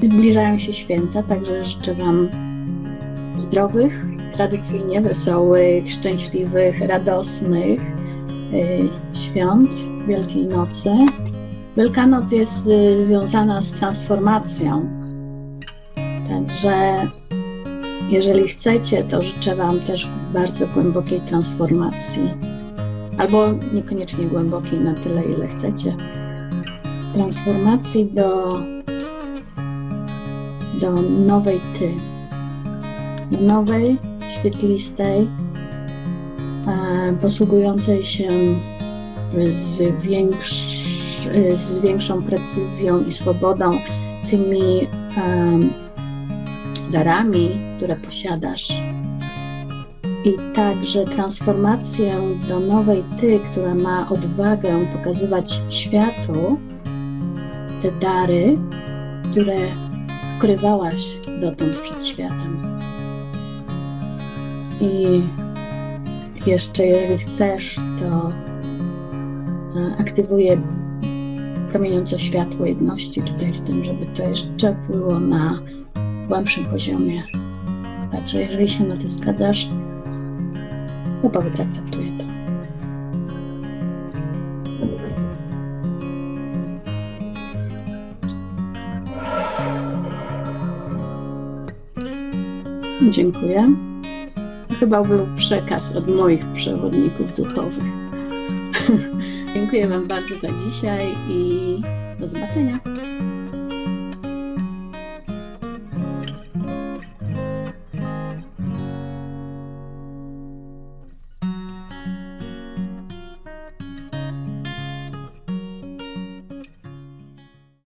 zbliżają się święta, także życzę Wam zdrowych, tradycyjnie wesołych, szczęśliwych, radosnych y, świąt Wielkiej Nocy. Wielkanoc jest y, związana z transformacją, także jeżeli chcecie, to życzę Wam też bardzo głębokiej transformacji. Albo niekoniecznie głębokiej na tyle, ile chcecie. Transformacji do, do nowej ty. Do nowej, świetlistej, e, posługującej się z, większ, z większą precyzją i swobodą tymi e, darami, które posiadasz. I także transformację do nowej Ty, która ma odwagę pokazywać światu te dary, które ukrywałaś dotąd przed światem. I jeszcze, jeżeli chcesz, to e, aktywuję promieniące światło jedności tutaj w tym, żeby to jeszcze było na głębszym poziomie. Także jeżeli się na to zgadzasz, to powiedz akceptuję to. Dziękuję. Chyba był przekaz od moich przewodników duchowych. Dziękuję Wam bardzo za dzisiaj i do zobaczenia.